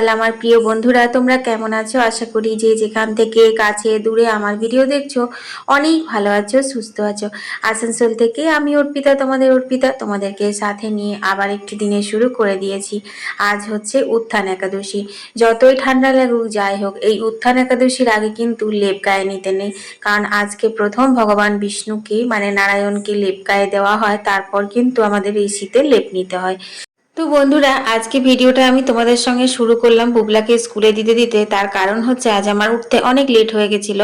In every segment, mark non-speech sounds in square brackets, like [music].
সকাল আমার প্রিয় বন্ধুরা, তোমরা কেমন আছো? আশা করি যে যেখান থেকে কাছে দূরে আমার ভিডিও দেখছ, অনেক ভালো আছো, সুস্থ আছো। আসানসোল থেকে আমি অর্পিতা, তোমাদের অর্পিতা, তোমাদেরকে সাথে নিয়ে আবার একটি দিনে শুরু করে দিয়েছি। আজ হচ্ছে উত্থান একাদশী। যতই ঠান্ডা লাগুক, যাই হোক, এই উত্থান একাদশীর আগে কিন্তু লেপ গায়ে নিতে নেই। কারণ আজকে প্রথম ভগবান বিষ্ণুকে মানে নারায়ণকে লেপ গায়ে দেওয়া হয়, তারপর কিন্তু আমাদের এই শীতে লেপ নিতে হয়। তো বন্ধুরা, আজকে ভিডিওটা আমি তোমাদের সঙ্গে শুরু করলাম বুবলাকে স্কুলে দিতে দিতে। তার কারণ হচ্ছে, আজ আমার উঠতে অনেক লেট হয়ে গেছিল,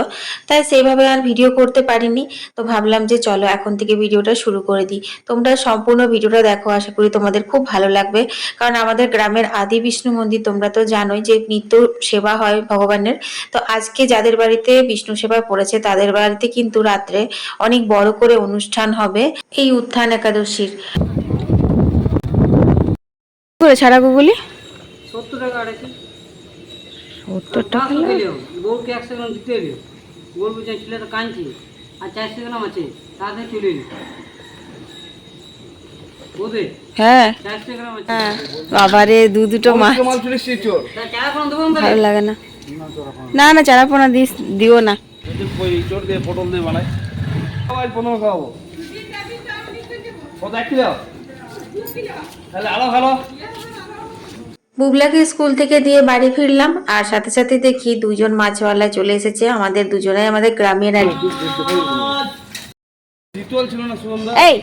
তাই সেইভাবে আর ভিডিও করতে পারিনি। তো ভাবলাম যে চলো এখন থেকে ভিডিওটা শুরু করে দিই। তোমরা সম্পূর্ণ ভিডিওটা দেখো, আশা করি তোমাদের খুব ভালো লাগবে। কারণ আমাদের গ্রামের আদি বিষ্ণু মন্দির তোমরা তো জানোই যে নিত্য সেবা হয় ভগবানের। তো আজকে যাদের বাড়িতে বিষ্ণু সেবা পড়েছে, তাদের বাড়িতে কিন্তু রাত্রে অনেক বড় করে অনুষ্ঠান হবে এই উত্থান একাদশীর। করে ছাড়া গুগলি সত্তর টাকা আড়াইশো। সত্তর পাঁচশো দিলেও গরুকে একশো গ্রাম দিতে এলো যে কাঁদছে আর চারশো গ্রাম আছে তাদের চলে এলো হ্যাঁ। হ্যাঁ। বাবারে দু দুটো মাছ। তা ভালো লাগে না। না না চারা পোনা দিস দিও না। চোট দিয়ে পটল দিয়ে বানাই সবাই পনেরো খাওয়াবো। কত এক কিলো তাহলে আরও ভালো বুবলাকে স্কুল থেকে দিয়ে বাড়ি ফিরলাম আর সাথে সাথে দেখি দুজন মাছওয়ালা চলে এসেছে আমাদের দুজনেই আমাদের গ্রামের আর এই!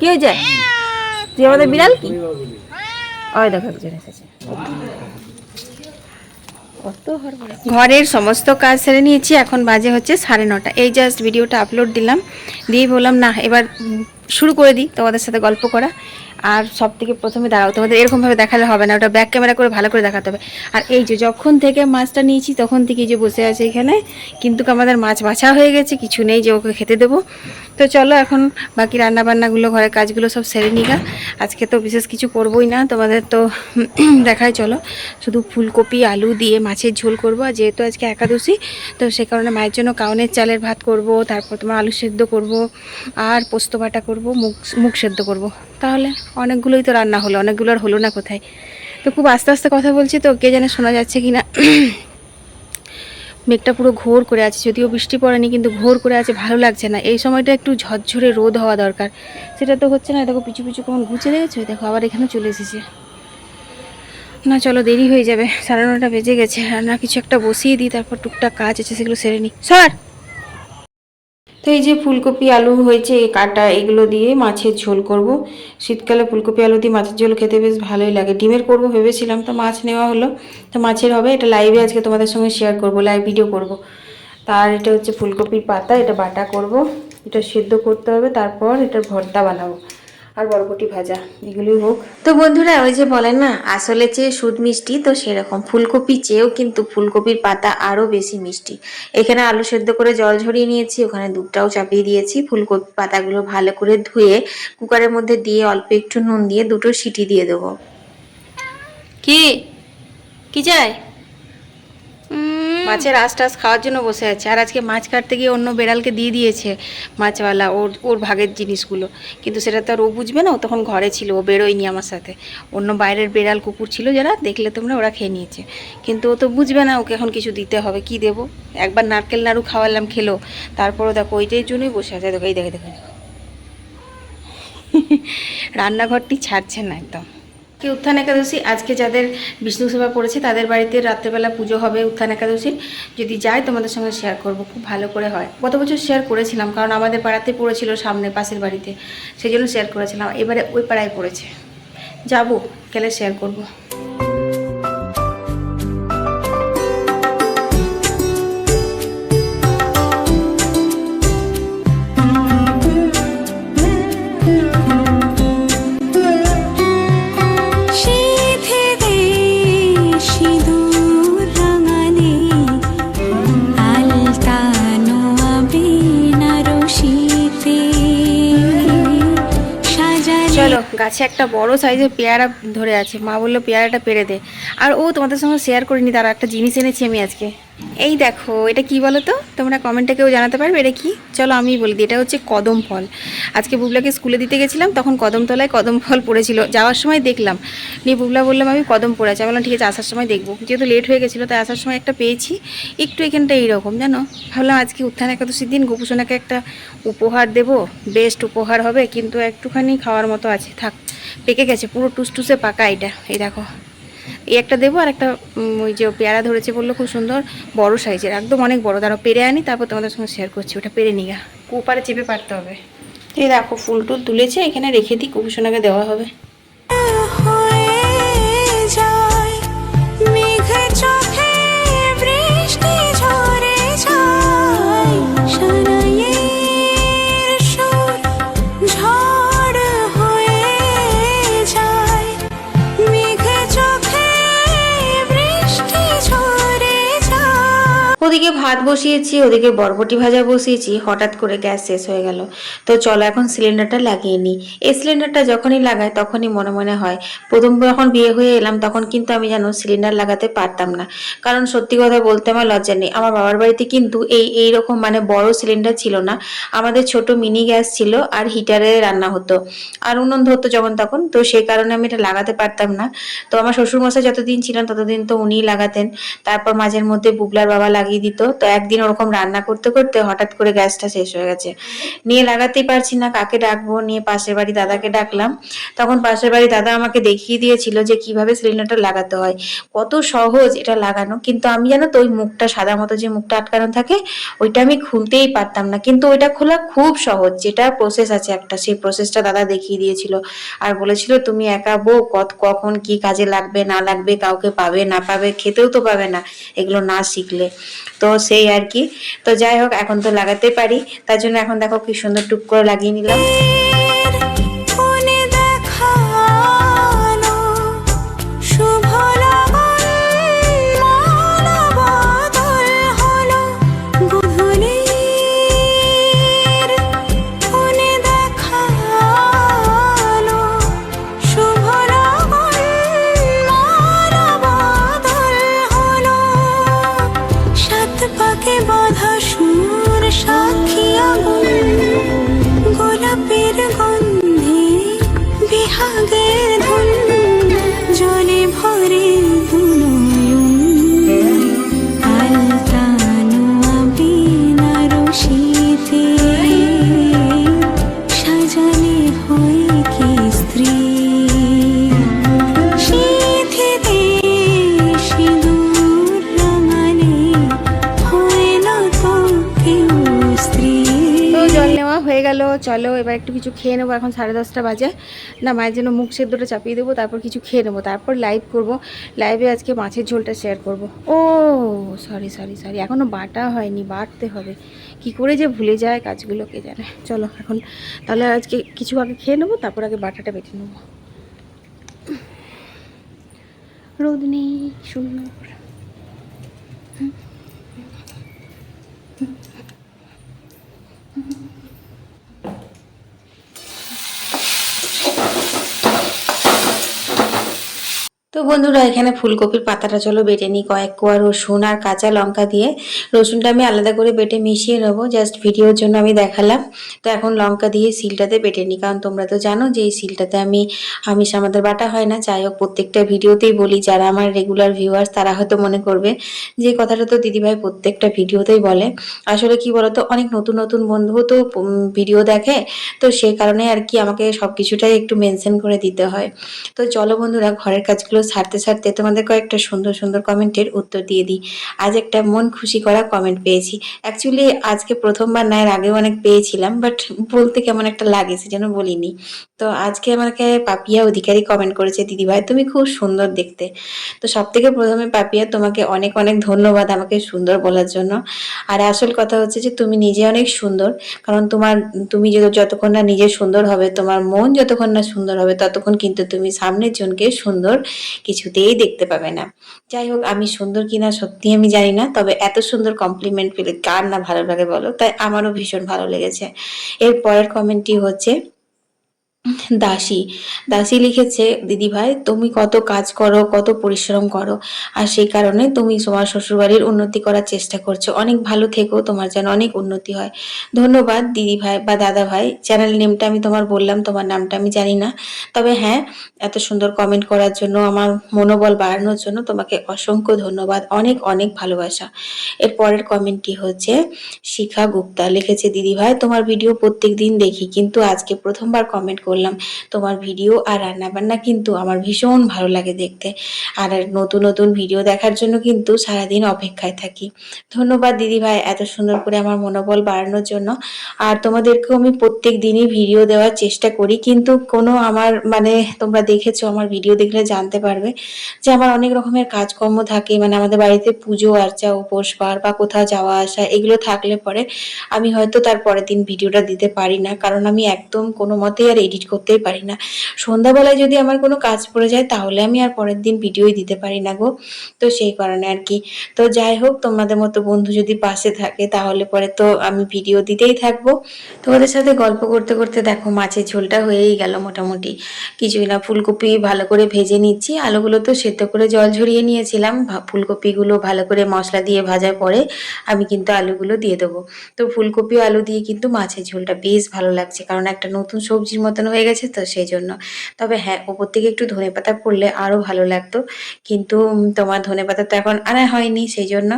কি হয়েছে? তুই আমাদের বিড়াল কি? ওই দেখো একজন এসেছে। ঘরের সমস্ত কাজ সেরে নিয়েছি এখন বাজে হচ্ছে সাড়ে নটা। এই জাস্ট ভিডিওটা আপলোড দিলাম। দিয়ে বললাম না এবার শুরু করে দিই তোমাদের সাথে গল্প করা। আর সব থেকে প্রথমে দাঁড়াও, তোমাদের এরকমভাবে দেখালে হবে না, ওটা ব্যাক ক্যামেরা করে ভালো করে দেখাতে হবে। আর এই যে যখন থেকে মাছটা নিয়েছি, তখন থেকে যে বসে আছে এখানে, কিন্তু আমাদের মাছ বাছা হয়ে গেছে, কিছু নেই যে ওকে খেতে দেবো। তো চলো এখন বাকি রান্না বান্নাগুলো ঘরের কাজগুলো সব সেরে নিগা আজকে তো বিশেষ কিছু করবোই না, তোমাদের তো [clears throat] দেখাই, চলো। শুধু ফুলকপি, আলু দিয়ে মাছের ঝোল করব, আর যেহেতু আজকে একাদশী, তো সে কারণে মায়ের জন্য কাউনের চালের ভাত করব, তারপর তোমার আলু সেদ্ধ করব, আর পোস্ত বাটা মুগ মুখ সেদ্ধ করব। তাহলে অনেকগুলোই তো রান্না হলো, অনেকগুলো আর হলো না কোথায়? তো খুব আস্তে আস্তে কথা বলছি তো, কে জানে শোনা যাচ্ছে কি না মেঘটা পুরো ঘোর করে আছে, যদিও বৃষ্টি পড়েনি, কিন্তু ঘোর করে আছে, ভালো লাগছে না। এই সময়টা একটু ঝরঝরে রোদ হওয়া দরকার। সেটা তো হচ্ছে না, দেখো পিছু পিছু কেমন ঘুচে দেখেছ? দেখো, আবার এখানে চলে এসেছে। না, চলো, দেরি হয়ে যাবে, সাড়ে নটা বেজে গেছে রান্না কিছু একটা বসিয়ে দিই, তারপর টুকটাক কাজ আছে, সেগুলো সেরে নিই। সর! তো এই যে ফুলকপি, আলু হয়েছে কাটা, এগুলো দিয়ে মাছের ঝোল করব। শীতকালে ফুলকপি, আলু দিয়ে মাছের ঝোল খেতে বেশ ভালোই লাগে। ডিমের করব ভেবেছিলাম, তো মাছ নেওয়া হলো। তো মাছের হবে, এটা লাইভে আজকে তোমাদের সঙ্গে শেয়ার করব লাইভ ভিডিও করব। তার এটা হচ্ছে ফুলকপির পাতা, এটা বাটা করব। এটা সেদ্ধ করতে হবে, তারপর এটা ভর্তা বানাবো। আর বরবটি ভাজা এগুলোই হোক। তো বন্ধুরা ওই যে বলেন না আসলে চেয়ে সুদ মিষ্টি তো সেরকম। ফুলকপি চেয়েও কিন্তু ফুলকপির পাতা আরও বেশি মিষ্টি। এখানে আলু সেদ্ধ করে জল ঝরিয়ে নিয়েছি ওখানে দুধটাও চাপিয়ে দিয়েছি। ফুলকপি পাতাগুলো ভালো করে ধুয়ে কুকারের মধ্যে দিয়ে অল্প একটু নুন দিয়ে দুটো সিটি দিয়ে দেবো। কি? কি চাই? মাছের আশ টাস খাওয়ার জন্য বসে আছে। আর আজকে মাছ কাটতে গিয়ে অন্য বেড়ালকে দিয়ে দিয়েছে মাছওয়ালা ওর ওর ভাগের জিনিসগুলো। কিন্তু সেটা তো আর ও বুঝবে না, ও তখন ঘরে ছিল, ও বেরোয়নি আমার সাথে। অন্য বাইরের বেড়াল কুকুর ছিল যারা, দেখলে তোমরা ওরা খেয়ে নিয়েছে। কিন্তু ও তো বুঝবে না, ওকে এখন কিছু দিতে হবে, কি দেবো? একবার নারকেল নাড়ু খাওয়ালাম, খেলো। তারপরও দেখো ওইটার জন্যই বসে আছে। দেখো, এই দেখে দেখে। রান্নাঘরটি ছাড়ছে না একদম। কি উত্থান একাদশী? আজকে যাদের বিষ্ণু সেবা পড়েছে, তাদের বাড়িতে রাত্রেবেলা পুজো হবে উত্থান একাদশীর। যদি যাই তোমাদের সঙ্গে শেয়ার করব, খুব ভালো করে হয়। গত বছর শেয়ার করেছিলাম, কারণ আমাদের পাড়াতে পড়েছিল সামনে, পাশের বাড়িতে। সেই জন্য শেয়ার করেছিলাম। এবারে ওই পাড়ায় পড়েছে। যাব, গেলে শেয়ার করব। গাছে একটা বড় সাইজের পেয়ারা ধরে আছে। মা বলল, পেয়ারাটা পেরে দে। আর ও তোমাদের সঙ্গে শেয়ার করিনি, তারা একটা জিনিস এনেছি আমি আজকে। এই দেখো, এটা কি বলো তো তোমরা কমেন্টে কেউ জানাতে পারবে এটা কি? চলো আমি বলি দিই, এটা হচ্ছে কদম ফল। আজকে বুবলাকে স্কুলে দিতে গেছিলাম, তখন কদমতলায় কদম ফল পড়েছিল। যাওয়ার সময় দেখলাম, নিয়ে বুবলা বললাম আমি কদম পড়েছি। আমি বললাম, ঠিক আছে, আসার সময় দেখব। যেহেতু লেট হয়ে গেছিল, তাই আসার সময় একটা পেয়েছি। একটু এখানটা এইরকম, জানো? ভাবলাম, আজকে উত্থান একাদশীর দিন, গোপুসোনাকে একটা উপহার দেব। বেস্ট উপহার হবে, কিন্তু একটুখানি খাওয়ার মতো আছে। থাক, পেকে গেছে, পুরো টুসটুসে পাকা এটা। এই দেখো এই একটা দেবো আর একটা ওই যে পেয়ারা ধরেছে বলল, খুব সুন্দর, বড় সাইজের, একদম অনেক বড়। তারা পেরে আনি, তারপর তোমাদের সঙ্গে শেয়ার করছি, ওটা পেরে নিগা কুপারে চেপে পারতে হবে। এই দেখো, ফুল টুল তুলেছে, এখানে রেখে দিই কুপুসোনাকে দেওয়া হবে। ওদিকে ভাত বসিয়েছি, ওদিকে বরবটি ভাজা বসিয়েছি, হঠাৎ করে গ্যাস শেষ হয়ে গেল। তো চলো এখন সিলিন্ডারটা লাগিয়ে নিই। এই সিলিন্ডারটা যখনই লাগাই তখনই মনে মনে হয়। প্রথম যখন বিয়ে হয়ে এলাম তখন কিন্তু আমি জানো সিলিন্ডার লাগাতে পারতাম না। কারণ সত্যি কথা বলতে আমার লজ্জা নেই। আমার বাবার বাড়িতে কিন্তু এই এই রকম মানে বড় সিলিন্ডার ছিল না। আমাদের ছোট মিনি গ্যাস ছিল আর হিটারে রান্না হতো। আর উনুন ধরতো যখন তখন। তো সেই কারণে আমি এটা লাগাতে পারতাম না। তো আমার শ্বশুরমশাই যতদিন ছিলেন ততদিন তো উনিই লাগাতেন। তারপর মাঝের মধ্যে বুবলার বাবা লাগিয়ে দিত, তো একদিন ওরকম রান্না করতে করতে হঠাৎ করে গ্যাসটা শেষ হয়ে গেছে। নিয়ে লাগাতেই পারছি না, কাকে ডাকবো? নিয়ে পাশের বাড়ি দাদাকে ডাকলাম। তখন পাশের বাড়ি দাদা আমাকে দেখিয়ে দিয়েছিল যে কীভাবে সিলিন্ডারটা লাগাতে হয়। কত সহজ এটা লাগানো, কিন্তু আমি জানো তো ওই মুখটা, সাদা মতো যে মুখটা আটকানো থাকে, ওইটা আমি খুলতেই পারতাম না। কিন্তু ওইটা খোলা খুব সহজ, যেটা প্রসেস আছে একটা, সেই প্রসেসটা দাদা দেখিয়ে দিয়েছিল। আর বলেছিল, তুমি একা বউ, কত, কখন কি কাজে লাগবে, না লাগবে, কাউকে পাবে, না পাবে, খেতেও তো পাবে না, এগুলো না শিখলে। তো সেই আর কি। তো যাই হোক, এখন তো লাগাতে পারি। তার জন্য এখন দেখো কি সুন্দর টুক করে লাগিয়ে নিলাম। এবার একটু কিছু খেয়ে নেব, এখন সাড়ে দশটা বাজে। না, মায়ের জন্য মুখ সেদ্ধটা চাপিয়ে দেবো, তারপর কিছু খেয়ে নেব। তারপর লাইভ করব। লাইভে আজকে মাছের ঝোলটা শেয়ার করব। ও সরি সরি সরি এখনও বাটা হয়নি, বাটতে হবে। কি করে যে ভুলে যায় কাজগুলো কে জানে। চলো, এখন তাহলে আজকে কিছু আগে খেয়ে নেব, তারপর আগে বাটাটা বেটে নেব। রোদ নেই সুন্দর তো বন্ধুরা, এখানে ফুলকপির পাতাটা চলো বেটে নিই। কয়েক কোয়া রসুন আর কাঁচা লঙ্কা দিয়ে। রসুনটা আমি আলাদা করে বেটে মিশিয়ে নেব। জাস্ট ভিডিওর জন্য আমি দেখালাম। তো এখন লঙ্কা দিয়ে সিলটাতে বেটে নিই। কারণ তোমরা তো জানো যে এই সিলটাতে আমি আমিষ আমাদের বাটা হয় না। যাই হোক, প্রত্যেকটা ভিডিওতেই বলি, যারা আমার রেগুলার ভিউয়ার্স তারা হয়তো মনে করবে যে কথাটা তো দিদিভাই প্রত্যেকটা ভিডিওতেই বলে। আসলে কি বলতো, অনেক নতুন নতুন বন্ধুও তো ভিডিও দেখে। তো সেই কারণে আর কি আমাকে সব কিছুটাই একটু মেনশন করে দিতে হয়। তো চলো বন্ধুরা, ঘরের কাজগুলো সারতে সারতে তোমাদের কয়েকটা সুন্দর সুন্দর কমেন্টের উত্তর দিয়ে দিই। আজ একটা মন খুশি করা কমেন্ট পেয়েছি। অ্যাকচুয়ালি আজকে প্রথমবার না, এর আগেও অনেক পেয়েছিলাম বাট বলতে কেমন একটা লাগে যেন বলিনি। তো আজকে আমাকে পাপিয়া অধিকারী কমেন্ট করেছে, দিদিভাই, তুমি খুব সুন্দর দেখতে। তো সব থেকে প্রথমে পাপিয়া, তোমাকে অনেক অনেক ধন্যবাদ আমাকে সুন্দর বলার জন্য। আর আসল কথা হচ্ছে যে, তুমি নিজে অনেক সুন্দর, কারণ তোমার, তুমি যে যতক্ষণ না নিজে সুন্দর হবে, তোমার মন যতক্ষণ না সুন্দর হবে, ততক্ষণ কিন্তু তুমি সামনের জনকে সুন্দর কিছুতেই দেখতে পাবে না। যাই হোক, আমি সুন্দর কিনা সত্যি আমি জানি না, তবে এত সুন্দর কমপ্লিমেন্ট পেলে কার না ভালো লাগে বলো? তাই আমারও ভীষণ ভালো লেগেছে। এর পরের কমেন্টটি হচ্ছে দাসী। দাসী লিখেছে, দিদি ভাই, তুমি কত কাজ করো, কত পরিশ্রম করো, আর সেই কারণে তুমি তোমার শ্বশুরবাড়ির উন্নতি করার চেষ্টা করছ। অনেক ভালো থেকো, তোমার যেন অনেক উন্নতি হয়। ধন্যবাদ, দিদি ভাই বা দাদা ভাই। চ্যানেল নেমটা আমি তোমার বললাম, তোমার নামটা আমি জানি না। তবে হ্যাঁ এত সুন্দর কমেন্ট করার জন্য, আমার মনোবল বাড়ানোর জন্য তোমাকে অসংখ্য ধন্যবাদ, অনেক অনেক ভালোবাসা। এর পরের কমেন্টটি হচ্ছে, শিখা গুপ্তা লিখেছে, দিদি ভাই, তোমার ভিডিও প্রত্যেক দিন দেখি, কিন্তু আজকে প্রথমবার কমেন্ট করলাম। তোমার ভিডিও আর রান্নাবান্না কিন্তু আমার ভীষণ ভালো লাগে দেখতে। আর নতুন নতুন ভিডিও দেখার জন্য কিন্তু সারাদিন অপেক্ষায় থাকি। ধন্যবাদ দিদি ভাই এত সুন্দর করে আমার মনোবল বাড়ানোর জন্য। আর তোমাদেরকেও আমি প্রত্যেক দিনই ভিডিও দেওয়ার চেষ্টা করি। কিন্তু কোনো আমার মানে তোমরা দেখেছ, আমার ভিডিও দেখলে জানতে পারবে যে আমার অনেক রকমের কাজকর্ম থাকে। মানে আমাদের বাড়িতে পুজো, আর্চা, উপোস, বার বা কোথাও যাওয়া আসা, এগুলো থাকলে পরে আমি হয়তো তার পরের দিন ভিডিওটা দিতে পারি না। কারণ আমি একদম কোনো মতেই আর এডিট করতেই পারি না। সন্ধ্যাবেলায় যদি আমার কোনো কাজ পড়ে যায়, তাহলে আমি আর পরের দিন ভিডিওই দিতে পারি না গো। তো সেই কারণে আর কি। তো যাই হোক, তোমাদের মতো বন্ধু যদি পাশে থাকে, তাহলে পরে তো আমি ভিডিও দিতেই থাকব। তোমাদের সাথে গল্প করতে করতে দেখো, মাছের ঝোলটা হয়েই গেল মোটামুটি। কিছুই না, ফুলকপি ভালো করে ভেজে নিচ্ছি। আলুগুলো তো সেদ্ধ করে জল ঝরিয়ে নিয়েছিলাম। ফুলকপিগুলো ভালো করে মশলা দিয়ে ভাজার পরে আমি কিন্তু আলুগুলো দিয়ে দেবো। তো ফুলকপি, আলু দিয়ে কিন্তু মাছের ঝোলটা বেশ ভালো লাগছে। কারণ একটা নতুন সবজির মতন হয়ে গেছে তো সেই জন্য তবে হ্যাঁ ওপর থেকে একটু ধনে পাতা পড়লে আরও ভালো লাগতো। কিন্তু তোমার ধনে পাতা তো এখন আনা হয়নি সেই জন্য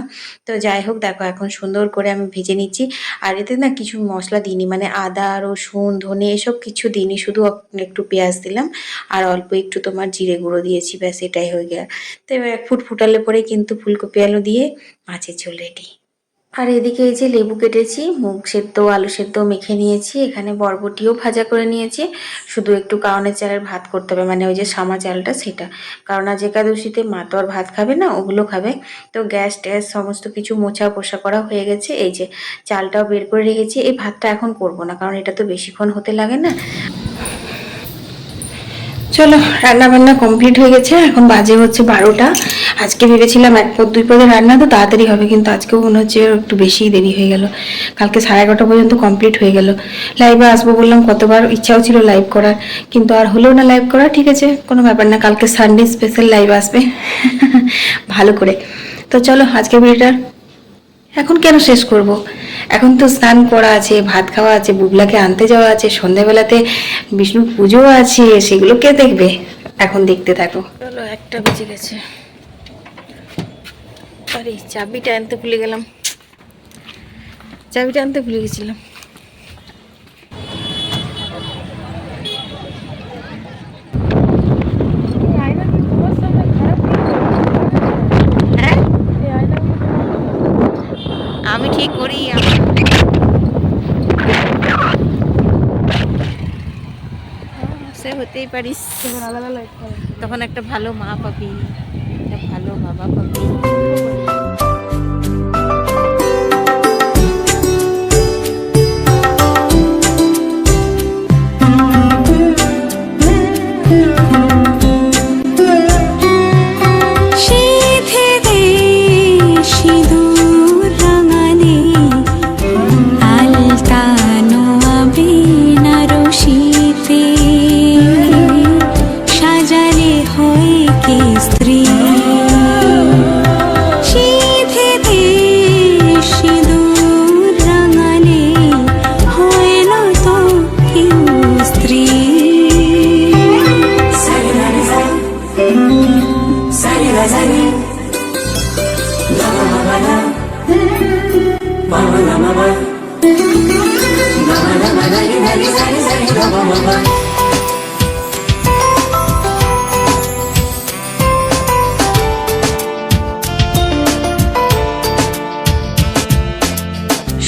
তো যাই হোক, দেখো এখন সুন্দর করে আমি ভেজে নিচ্ছি। আর এতে না কিছু মশলা দিইনি মানে আদা, রসুন, ধনে এসব কিছু দিইনি, শুধু একটু পেঁয়াজ দিলাম। আর অল্প একটু তোমার জিরে গুঁড়ো দিয়েছি, ব্যাস এটাই হয়ে গেল। তো এবার ফুট ফুটালে পরে কিন্তু ফুলকপি আলু দিয়ে মাছের ঝোল রেডি। আর এদিকে এই যে লেবু কেটেছি, মুগ সেদ্ধ, আলু সেদ্ধ মেখে নিয়েছি, এখানে বরবটিও ভাজা করে নিয়েছি। শুধু একটু কাউনের চালের ভাত করতে হবে মানে ওই যে সামা চালটা সেটা। কারণ আজ একাদশীতে মা তো আর ভাত খাবে না, ওগুলো খাবে। তো গ্যাস ট্যাস সমস্ত কিছু মোছা পোষা করা হয়ে গেছে, এই যে চালটাও বের করে রেখেছি। এই ভাতটা এখন করব না, কারণ এটা তো বেশিক্ষণ হতে লাগে না। চলো রান্না বান্না কমপ্লিট হয়ে গেছে, এখন বাজে হচ্ছে বারোটা। আজকে ভেবেছিলাম এক পদ, দুই পদের রান্না তো তাড়াতাড়ি হবে, কিন্তু আজকেও মনে হচ্ছে একটু বেশিই দেরি হয়ে গেল। কালকে সাড়ে এগারোটা পর্যন্ত কমপ্লিট হয়ে গেল। লাইভে আসব বললাম, কতবার ইচ্ছাও ছিল লাইভ করার, কিন্তু আর হলেও না লাইভ করা, ঠিক আছে, কোনো ব্যাপার না, কালকে সানডে স্পেশাল লাইভ আসবে। [laughs] ভালো করে। তো চলো আজকে ভিডিওটা এখন কেন শেষ করব? এখন তো স্নান করা আছে, ভাত খাওয়া আছে, বুবলাকে আনতে যাওয়া আছে, সন্ধ্যাবেলাতে বিষ্ণু পুজো আছে সেগুলো কে দেখবে। এখন দেখতে থাকো। চলো, একটা বেজে গেছে। আরে, চাবিটা আনতে ভুলে গেলাম। চাবিটা আনতে ভুলে গেছিলাম হ্যাঁ ঠিক করি সে হতেই পারিস। তখন একটা ভালো মা পাবি একটা ভালো বাবা পাবি।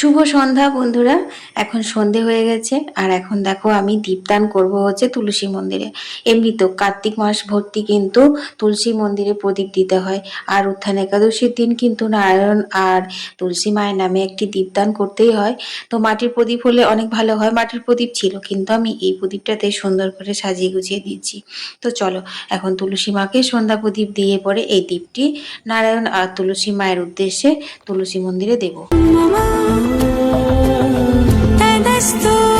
শুভ সন্ধ্যা, বন্ধুরা। এখন সন্ধে হয়ে গেছে, আর এখন দেখো আমি দীপদান করব হচ্ছে তুলসী মন্দিরে। এমনি তো কার্তিক মাস ভর্তি কিন্তু তুলসী মন্দিরে প্রদীপ দিতে হয়, আর উত্থান একাদশীর দিন কিন্তু নারায়ণ আর তুলসী মায়ের নামে একটি দীপদান করতেই হয়। তো মাটির প্রদীপ হলে অনেক ভালো হয়, মাটির প্রদীপ ছিল, কিন্তু আমি এই প্রদীপটাতে সুন্দর করে সাজিয়ে গুছিয়ে দিয়েছি। তো চলো, এখন তুলসী মাকে সন্ধ্যা প্রদীপ দিয়ে পরে এই দীপটি নারায়ণ আর তুলসী মায়ের উদ্দেশ্যে তুলসী মন্দিরে দেবো। and I stood.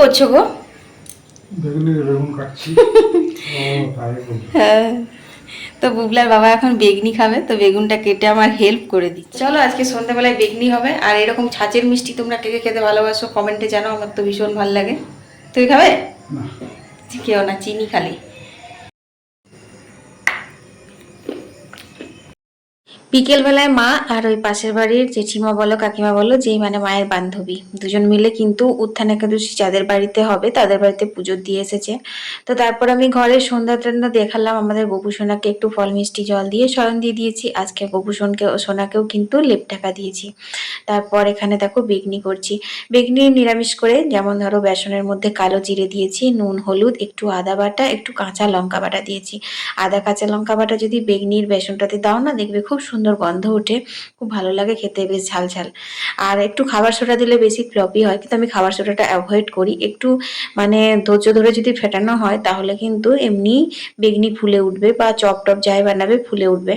করছ গো? বেগুন কাটছি। [laughs] হ্যাঁ। তো বুবলার বাবা এখন বেগনি খাবে তো বেগুনটা কেটে আমার হেল্প করে দিচ্ছে। চলো আজকে সন্ধ্যাবেলায় বেগনি হবে। আর এরকম ছাঁচের মিষ্টি তোমরা কে কে খেতে ভালোবাসো কমেন্টে জানো আমার তো ভীষণ ভালো লাগে। তুই খাবে? কেউ না চিনি খালি। বিকেলবেলায় মা আর ওই পাশের বাড়ির জেঠিমা বলো, কাকিমা বলো, যেই মানে মায়ের বান্ধবী, দুজন মিলে কিন্তু উত্থান একাদশী যাদের বাড়িতে হবে তাদের বাড়িতে পুজো দিয়ে এসেছে। তো তারপর আমি ঘরে সন্ধ্যা টন্ধ্যা দেখালাম, আমাদের গোপু সোনাকে একটু ফল মিষ্টি জল দিয়ে স্বয়ং দিয়ে দিয়েছি। আজকে গোপু সোনকে সোনাকেও কিন্তু লেপ টাকা দিয়েছি। তারপর এখানে দেখো বেগনি করছি। বেগনি নিরামিষ করে যেমন ধরো বেসনের মধ্যে কালো জিরে দিয়েছি, নুন, হলুদ, একটু আদা বাটা, একটু কাঁচা লঙ্কা বাটা দিয়েছি। আদা, কাঁচা লঙ্কা বাটা যদি বেগনির বেসনটাতে দাও না, দেখবে খুব সুন্দর গন্ধ ওঠে, খুব ভালো লাগে খেতে বেশ ঝাল ঝাল। আর একটু খাবার সোডা দিলে বেশি ফ্লপি হয়, কিন্তু আমি খাবার সোডাটা অ্যাভয়েড করি। একটু মানে ধৈর্য ধরে যদি ফেটানো হয়, তাহলে কিন্তু এমনি বেগনি ফুলে উঠবে বা চপ টপ যাই বানাবে ফুলে উঠবে।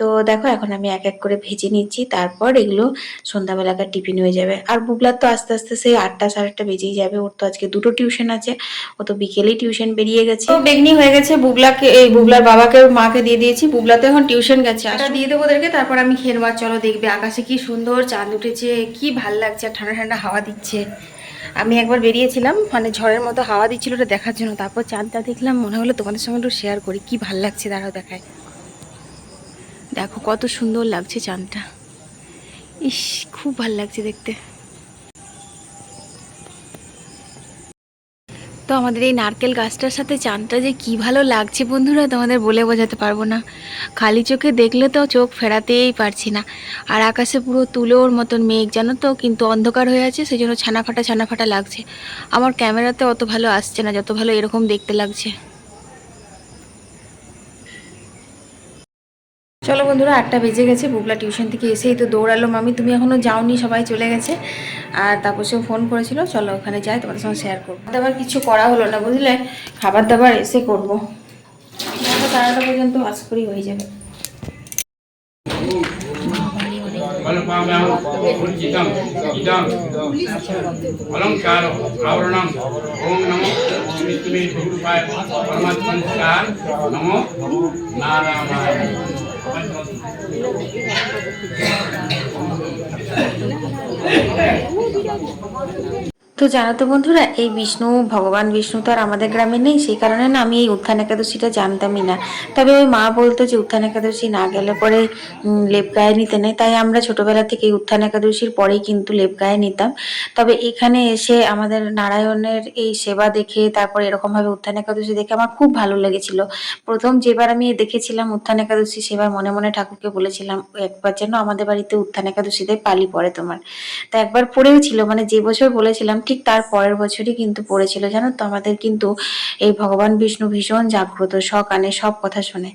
তো দেখো এখন আমি এক এক করে ভেজে নিচ্ছি তারপর এগুলো সন্ধ্যাবেলাকার টিফিন হয়ে যাবে। আর বুবলার তো আস্তে আস্তে সেই আটটা সাড়ে আটটা বেজেই যাবে ওর তো আজকে দুটো টিউশন আছে ও তো বিকেলেই টিউশন বেরিয়ে গেছে। তো বেগনি হয়ে গেছে বুবলাকে এই বুবলার বাবাকে মাকে দিয়ে দিয়েছি বুবলা তো এখন টিউশন গেছে আটা দিয়ে দেবো ওদেরকে তারপর আমি খেয়ে চলো দেখবে আকাশে কি সুন্দর চাঁদ উঠেছে কি ভালো লাগছে আর ঠান্ডা ঠান্ডা হাওয়া দিচ্ছে। আমি একবার বেরিয়েছিলাম মানে ঝড়ের মতো হাওয়া দিচ্ছিল ওটা দেখার জন্য তারপর চাঁদটা দেখলাম মনে হলো তোমাদের সঙ্গে একটু শেয়ার করি কি ভালো লাগছে দাঁড়াও দেখায়। দেখো, কত সুন্দর লাগছে চাঁদটা ইস, খুব ভালো লাগছে দেখতে। তো আমাদের এই নারকেল গাছটার সাথে চাঁদটা যে কি ভালো লাগছে বন্ধুরা, তোমাদের বলে বোঝাতে পারব না। খালি চোখে দেখলে তো চোখ ফেরাতেই পারছি না। আর আকাশে পুরো তুলোর মতন মেঘ, জানো তো, কিন্তু অন্ধকার হয়ে আছে সেই জন্য ছানা ফাটা ছানা ফাটা লাগছে। আমার ক্যামেরাতে অত ভালো আসছে না, যত ভালো এরকম দেখতে লাগছে। চলো বন্ধুরা, আটটা বেজে গেছে, বুবলা টিউশন থেকে এসেই তো দৌড়ালো মামি। তুমি এখনও যাওনি, সবাই চলে গেছে। আর তারপর সেও ফোন করেছিল, চলো ওখানে যাই, তোমাদের সঙ্গে শেয়ার করব। দাবার কিছু করা হলো না বুঝলে খাবার দাবার এসে করব। তারাটা পর্যন্ত আশা করেই হয়ে যাবে। ওম তুমি নমো, নারায়ণ। なかなか。তো জানো তো বন্ধুরা, এই বিষ্ণু, ভগবান বিষ্ণু তো আর আমাদের গ্রামে নেই, সেই কারণে না আমি এই উত্থান একাদশীটা জানতামই না। তবে ওই মা বলতো যে উত্থান একাদশী না গেলে পরে লেপ গায়ে নিতে নেই, তাই আমরা ছোটবেলা থেকে উত্থান একাদশীর পরেই কিন্তু লেপ গায়ে নিতাম। তবে এখানে এসে আমাদের নারায়ণের এই সেবা দেখে, তারপর এরকমভাবে উত্থান একাদশী দেখে আমার খুব ভালো লেগেছিল। প্রথম যেবার আমি দেখেছিলাম উত্থান একাদশী, সেবার মনে মনে ঠাকুরকে বলেছিলাম একবার যেন আমাদের বাড়িতে উত্থান একাদশীতে পালি পড়ে তোমার। তা একবার পড়েও ছিল মানে যে বছর বলেছিলাম ঠিক তার পরের বছরই কিন্তু পড়েছিল, জানো তো? আমাদের কিন্তু এই ভগবান বিষ্ণু ভীষণ জাগ্রত, সকানে সব কথা শোনে।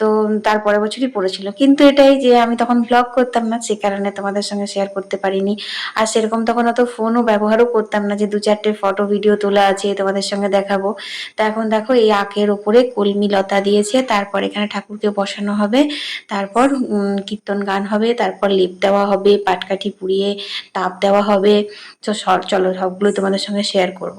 তো তার পরের বছরই পড়েছিল। কিন্তু এটাই যে আমি তখন ব্লগ করতাম না, সে কারণে তোমাদের সঙ্গে শেয়ার করতে পারিনি। আর সেরকম তখন অত ফোনও ব্যবহারও করতাম না যে দু চারটে ফটো ভিডিও তোলা আছে, তোমাদের সঙ্গে দেখাবো। তা এখন দেখো, এই আখের ওপরে কলমি লতা দিয়েছে, তারপর এখানে ঠাকুরকে বসানো হবে, তারপর কীর্তন গান হবে, তারপর লেপ দেওয়া হবে, পাটকাঠি পুড়িয়ে তাপ দেওয়া হবে। তো চলো সবগুলো তোমাদের সঙ্গে শেয়ার করব।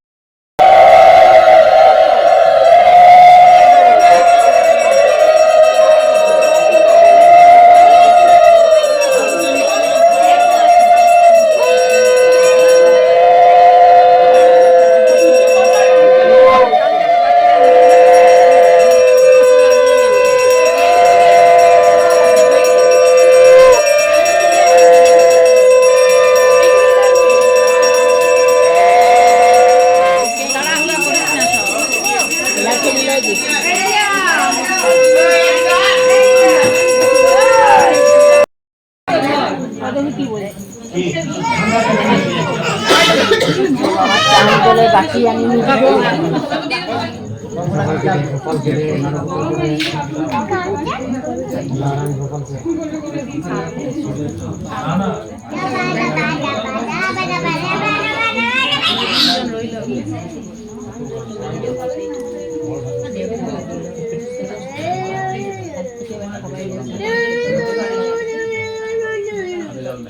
বলে বাকি আমি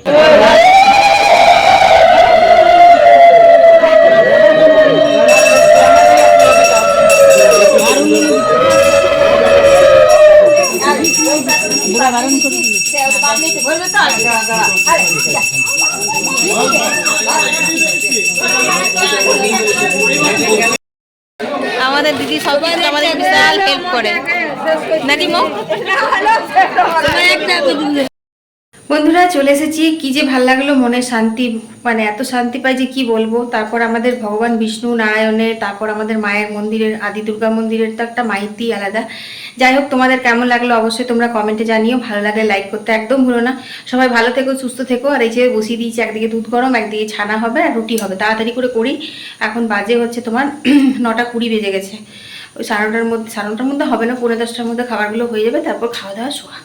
Hey! আমাদের দিদি সব কিছু আমাদের বিশাল হেল্প করে। নাকি মো? বন্ধুরা চলে এসেছি। কি যে ভালো লাগল মনে শান্তি মানে এত শান্তি পাই যে কি বলব? তারপর আমাদের ভগবান বিষ্ণু নারায়ণের, তারপর আমাদের মায়ের মন্দিরের, আদি দুর্গা মন্দিরের তো একটা মাইতি আলাদা। যাই হোক, তোমাদের কেমন লাগল অবশ্যই তোমরা কমেন্টে জানিও। ভালো লাগলে লাইক করতে একদম ভুলো না। সবাই ভালো থেকো, সুস্থ থেকো। আর এই যে বসিয়ে দিয়েছি, একদিকে দুধ গরম, একদিকে ছানা হবে আর রুটি হবে। তাড়াতাড়ি করে করি। এখন বাজে হচ্ছে তোমার [clears throat] নটা কুড়ি বেজে গেছে। ওই সাড়ে নটার মধ্যে, সাড়ে নটার মধ্যে হবে না, পৌনে দশটার মধ্যে খাবারগুলো হয়ে যাবে। তারপর খাওয়া দাওয়া, শোয়া।